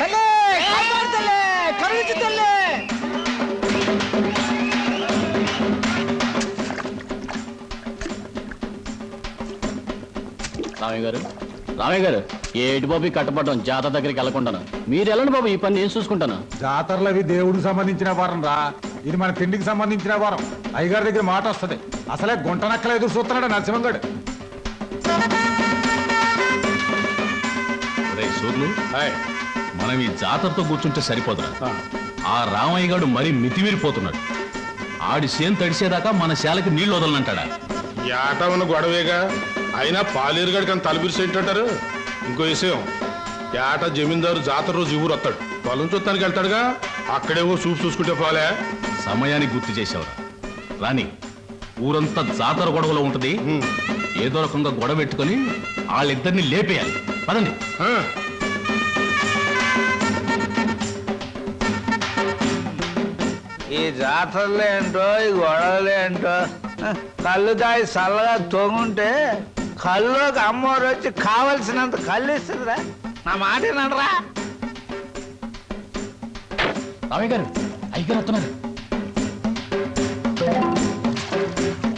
తల్లి తల్లి కరుణించు తల్లి. రామయ్య గారు రామయ్య గారు ఏటి బాబు కట్టపడడం జాతర దగ్గరికి వెళ్ళకుండాను. మీరు వెళ్ళండి బాబు ఈ పని నేను చూసుకుంటాను. జాతరలు అవి దేవుడికి సంబంధించిన వారం రా. ఇది మన తిండికి సంబంధించిన వారం. అయ్యగారి దగ్గర మాట వస్తది. అసలే గుంట నక్కల ఎదురు చూస్తున్నాడు నరసింహంగడు. రే సూర్లు మనం ఈ జాతరతో కూర్చుంటే సరిపోదురా ఆ. రామయ్య గారు మరీ మితిమీరిపోతున్నాడు. ఆడి సేను తడిసేదాకా మన శాలకి నీళ్ళు వదలనంటాడా? ఏటా ఉన్న గొడవేగా? అయినా పాలేరుగాడికి అంత తలపిరిసి ఏంటంటారు ఇంకో విషయం ఏటా జమీందారు జాతర రోజు ఊరు వస్తాడు. పొలం చూస్తానికి వెళ్తాడుగా? అక్కడేవో చూపు చూసుకుంటే పోలే. సమయానికి గుర్తు చేసావురా రాని ఊరంతా జాతర గొడవలో ఉంటది. ఏదో రకంగా గొడవ పెట్టుకొని వాళ్ళిద్దరిని లేపేయాలి. పదండి. ఈ జాతరలు ఏంటో ఈ గొడవలు ఏంటో హ, కళ్ళు దాయి చల్లగా తొంగుంటే కళ్ళుకి అమ్మవారు వచ్చి కావలసినంత కళ్ళు ఇస్తుందిరా. నా మాట వినరా రామయ్య గారు అయ్యగారు వస్తున్నారు.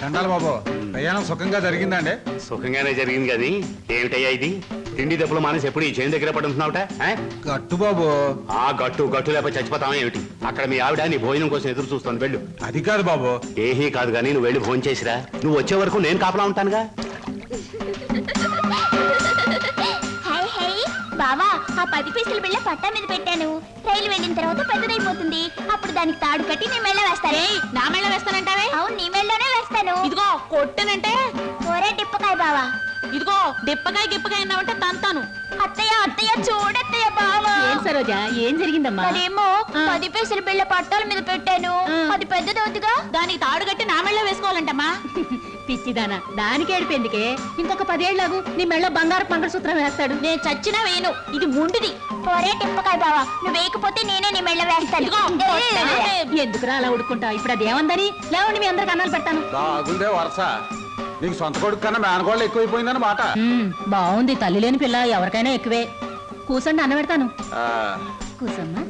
చండాలి బాబు ప్రయాణం సుఖంగా జరిగిందండి సుఖంగానే జరిగింది కానీ ఏమిటయ్యా ఇది? తిండి దెబ్బలు మానేసి ఎప్పుడు ఈ చేను దగ్గర పడుతున్నావుట గట్టు బాబు. ఆ గట్టు గట్టు లేకపోతే చచ్చిపోతావా ఏమిటి? అక్కడ మీ ఆవిడ నీ భోజనం కోసం ఎదురు చూస్తాను వెళ్ళు. అది కాదు బాబు. ఏహీ కాదు కానీ నువ్వు వెళ్ళి భోజనం చేసిరా. నువ్వు వచ్చే వరకు నేను కాపలా ఉంటానుగా? High high. బావా ఆ పది పైసలు బిళ్ళ పట్టా మీద పెట్టాను. రైలు వెళ్ళిన తర్వాత పెద్దదైపోతుంది. అప్పుడు దానికి తాడు కట్టి నీ మెళ్ళ వేస్తాను. నా మెళ్ళ వేస్తానంటావే? అవును నీ మెళ్ళలోనే వేస్తాను. ఇదిగో కొట్టనంటే? ఒరే టిప్పకాయ బావా. ఇదిగో డిప్పకాయ గిప్పకాయ అన్నావంటే తంతాను. అత్తయ్య అత్తయ్య చూడత్తయ్య బావా. ఏం సరోజా ఏం జరిగిందమ్మా? ఆ. పది పైసలు బిళ్ళ పట్టాల మీద పెట్టాను. అది పెద్దదవుతుగా దానికి తాడు కట్టి నా మెళ్ళ వేసుకోవాలంటమ్మా. పిచ్చిదానా దానికి ఏడిపోయిందికే? ఇంకొక పదేళ్ళకు నీ మెళ్ళ బంగారు మంగళసూత్రం వేస్తాడు. నేను చచ్చినా వేను ఇది ముండిది ఒరే టిప్పకాయ బావా నువ్వు వేయకపోతే నేనే నీ మెళ్ళ వేస్తాను. ఎందుకురా అలా ఉడుకుంటా ఇప్పుడు అది ఏమందని లేవండి మీ అందరికి అన్నాలు పెడతాను. వరస. నీకు సొంత కొడుకు కన్నా మేనగోళ్ళు ఎక్కువైపోయిందని మాట. మ్మ్, బాగుంది తల్లి లేని పిల్ల ఎవరికైనా ఎక్కువే. కూసండి అన్న పెడతాను. ఆ, కూసమ్మా.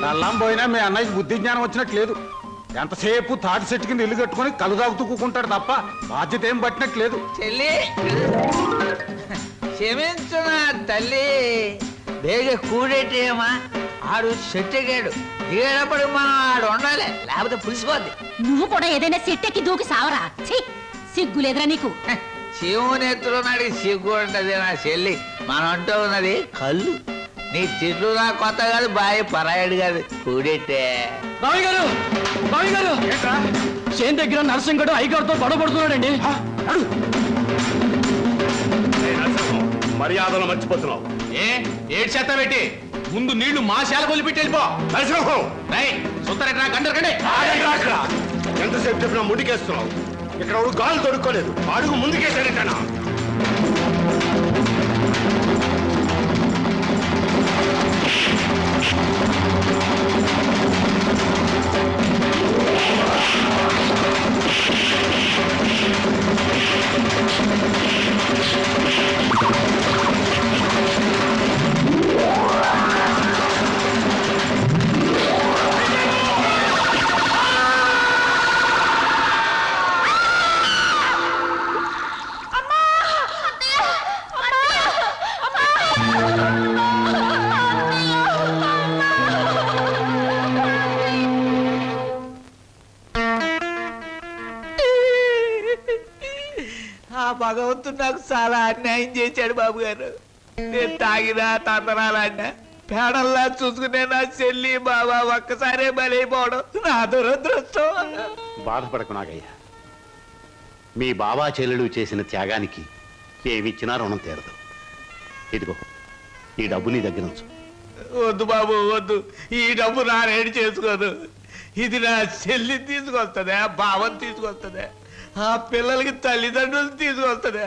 నల్లం పోయినా మీ అన్నయ్యకి బుద్ధి జ్ఞానం వచ్చినట్టు లేదు. ఎంతసేపు తాటి చెట్టు కింద ఇల్లు కట్టుకొని కలు తాగుతూ కూకుంటాడు తప్ప బాధ్యత ఏం పట్టినట్టు లేదు. చెల్లి. క్షమించు నా తల్లి. బేగ కూడేటేమా ఆడు చెట్టుగాడు. దిగేటప్పుడు మనం ఆడు ఉండాలి. లేకపోతే పులిసిపోద్ది. నువ్వు కూడా ఏదైనా సెట్టెక్కి దూకి సావరా? ఛీ! సిగ్గు లేదురా నీకు. శివుని ఎత్తులో నాడికి సిగ్గు ఉంటది నా చెల్లి. మనం అంటూ ఉన్నది కళ్ళు. నీ తిట్లు నా కొత్త కాదు బాయ్ పరాయడు కాదు. కూడెట్టే. రామయ్య గారు గారు. చేను దగ్గర నరసింహగడు అయ్యగారితో గొడవ పడుతున్నాడండి. మర్యాదలు మర్చిపోతున్నావు. ఏ? ఏడు చేత పెట్టి. ముందు నీళ్ళు మా శాల వదిలిపెట్టి వెళ్ళిపో. నరసింహం! సుత్తరెట్రా గంటలు కండి ఎంతసేపు చెప్పినా ముందుకేస్తున్నావు ఇక్కడ గాలి దొరుకోలేదు అడుగు ముందుకేసాడేటానా ఆ భగవంతుడు నాకు చాలా అన్యాయం చేశాడు బాబు గారు. నేను తాగినా తందనాలన్నా పేడల్లా చూసుకునే నా చెల్లి బాబా ఒక్కసారే బలైపోవడం నా దురదృష్టం బాధపడకు నాగయ్య. మీ బాబా చెల్లెలు చేసిన త్యాగానికి ఏమిచ్చినా రుణం తీరదు. ఇదిగో ఈ డబ్బు నీ దగ్గర ఉంచు. వద్దు బాబు వద్దు. ఈ డబ్బు నా రేడి చేసుకోదు. ఇది నా చెల్లి తీసుకొస్తుందా భావం తీసుకొస్తుందా. ఆ పిల్లలకి తల్లిదండ్రులు తీసుకొస్తుందా.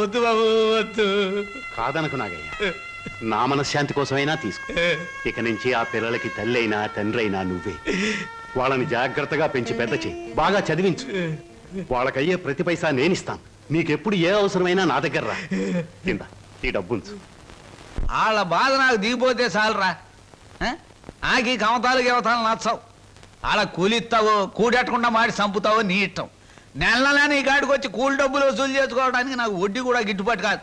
వద్దు బాబు వద్దు. కాదనకు నాగయ్య. నా మనశ్శాంతి కోసమైనా తీసుకో. ఇక నుంచి ఆ పిల్లలకి తల్లి అయినా తండ్రి అయినా నువ్వే. వాళ్ళని జాగ్రత్తగా పెంచి పెద్ద చేయి. బాగా చదివించు. వాళ్ళకయ్యే ప్రతి పైసా నేనిస్తాను. నీకెప్పుడు ఏ అవసరమైనా నా దగ్గర రా. కింద ఈ డబ్బుంచు. వాళ్ళ బాధ నాకు దిగిపోతే చాలరా. ఆ? నాకు ఈ కమతాలు గవతాలు నచ్చవు. వాళ్ళ కూలిస్తావో కూడెట్టకుండా మాడి చంపుతావో నీ ఇష్టం. నెల నెల నీ కాడికి వచ్చి కూలి డబ్బులు వసూలు చేసుకోవడానికి నాకు వడ్డీ కూడా గిట్టుబాటు కాదు.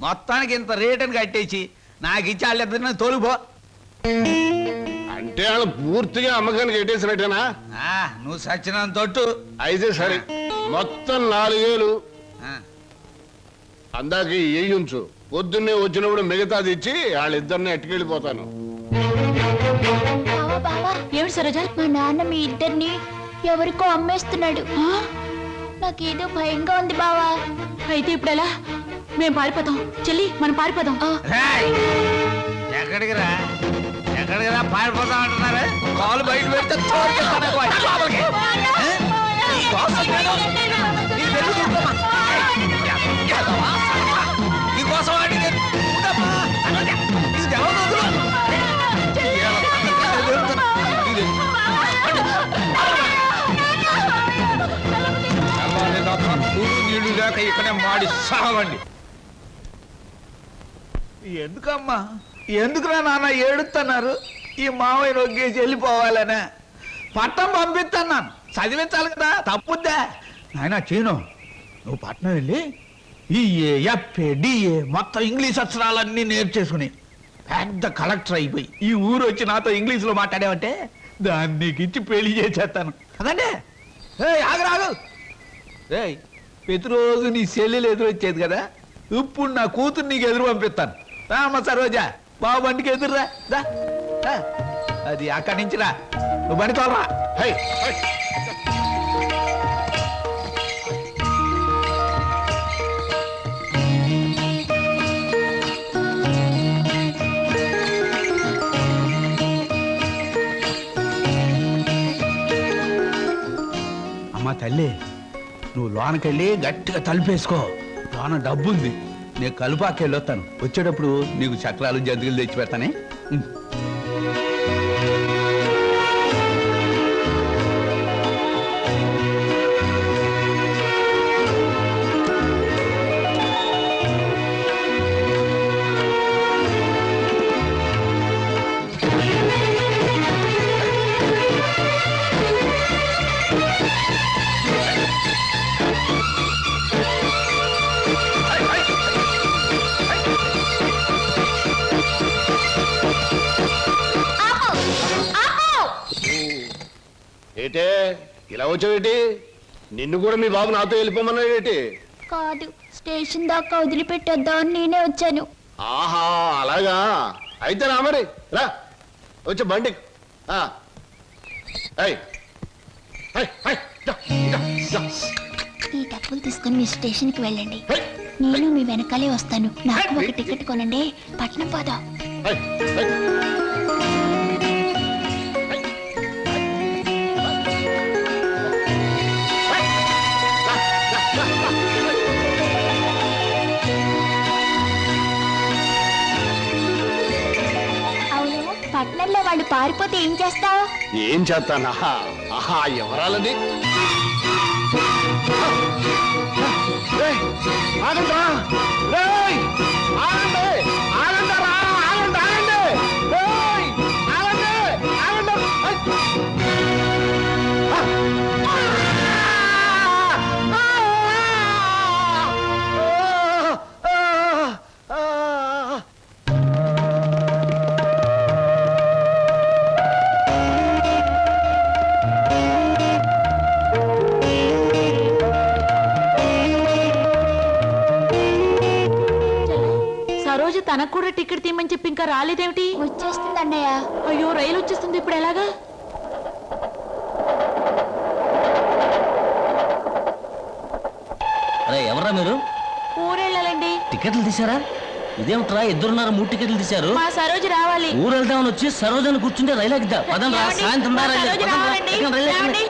మొత్తానికి ఇంత రేటుని కట్టేసి నాకు ఇచ్చి వాళ్ళిద్దరిని తోలుపో అంటే వాళ్ళు పూర్తిగా అమ్మకానికి ఎట్టేసినట్టేనా? ఆ, నువ్వు సచ్చినంత తొట్టు అయితే సరే మొత్తం నాలుగేలు ఆ, అందాక ఏ ఉంచు. పొద్దున్నే వచ్చినప్పుడు మిగతాది ఇచ్చి వాళ్ళిద్దరిని ఎట్టుకెళ్ళిపోతాను. బావా ఏమిటి సరోజ? మా నాన్న మీ ఇద్దరిని ఎవరికో అమ్మేస్తున్నాడు. నాకేదో భయంగా ఉంది బావా అయితే ఇప్పుడు ఎలా మేము పారిపోతాం చెల్లి మనం పారిపోదాం! ఎక్కడికి రా ఎక్కడికి రా పారిపోతాం అంటున్నారు కాలు బయట పెడితే ఇక్కడే మాడి సావండి ఎందుకమ్మా? ఎందుకురా నాన్న ఏడుతున్నారు ఈ మావయ్య నొగ్గేసి వెళ్ళిపోవాలనే. పట్టం పంపిస్తున్నాను చదివించాలి కదా తప్పుద్దా. నాయన చీను. నువ్వు పట్నం వెళ్ళి E A F A D A మొత్తం ఇంగ్లీష్ అక్షరాలన్నీ నేర్చేసుకుని పెద్ద కలెక్టర్ అయిపోయి ఈ ఊరు వచ్చి నాతో ఇంగ్లీష్లో మాట్లాడావంటే దాన్ని నీకు ఇచ్చి పెళ్ళి చేసేస్తాను. అదండి. ఏ ఆగరాగు ఏయ్ ప్రతిరోజు నీ చెల్లెలు ఎదురొచ్చేది కదా? ఇప్పుడు నా కూతురు నీకు ఎదురు పంపిస్తాను. రామ్మ సరోజా బాబు బండికి ఎదురురా. రా. అది అక్కడి నుంచి రా. నువ్వు బండి తోలరా. High, high. అమ్మ తల్లి నువ్వు లోనకెళ్ళి గట్టిగా తలుపేసుకో. లోన డబ్బు ఉంది నేను కలుపాకెళ్ళొస్తాను వచ్చేటప్పుడు నీకు చక్రాలు జంతికలు తెచ్చి పెడతానే ఇలా వచ్చావేటి నిన్ను కూడా మీ బాబు నాతో వెళ్ళిపోమన్నాడు ఏంటి? కాదు స్టేషన్ దాకా వదిలిపెట్టొద్దామని నేనే వచ్చాను. ఆహా అలాగా? అయితే రా మరి రా. వచ్చి బండి. ఆ. ఏయ్. ఏయ్, ఏయ్, దా, దా, దా. ఈ డబ్బులు తీసుకుని మీరు స్టేషన్కి వెళ్ళండి. ఏయ్, నేను మీ వెనకాలే వస్తాను. నాకు ఒక టికెట్ కొనండి. పట్నం పోదాం. ఏయ్, ఏయ్. లేకపోతే ఏం చేస్తావు ఏం చేస్తానా ఆహా ఎవరాలది ఏయ్, ఆగండ్రా! ఆగండి! తనకు కూడా టికెట్ తీయమని చెప్పి ఇంకా రాలేదేమిటి? వచ్చేస్తుంది అన్నయ్య. అయ్యో రైలు వచ్చేస్తుంది ఇప్పుడు ఎలాగా? అరే ఎవర్రా మీరు? ఊరెళ్ళాలండి. టికెట్లు తీసారా ఇదేమిట్రా ఇద్దరున్నారు మూడు టికెట్లు తీశారు? మా సరోజ రావాలి. ఊరు వెళ్దామని వచ్చి సరోజని కూర్చుంటే రైలు ఎక్కిద్దా పదండి రా? సాయంత్రం రా రైలు. ఎక్కండి, రైలు ఎక్కండి.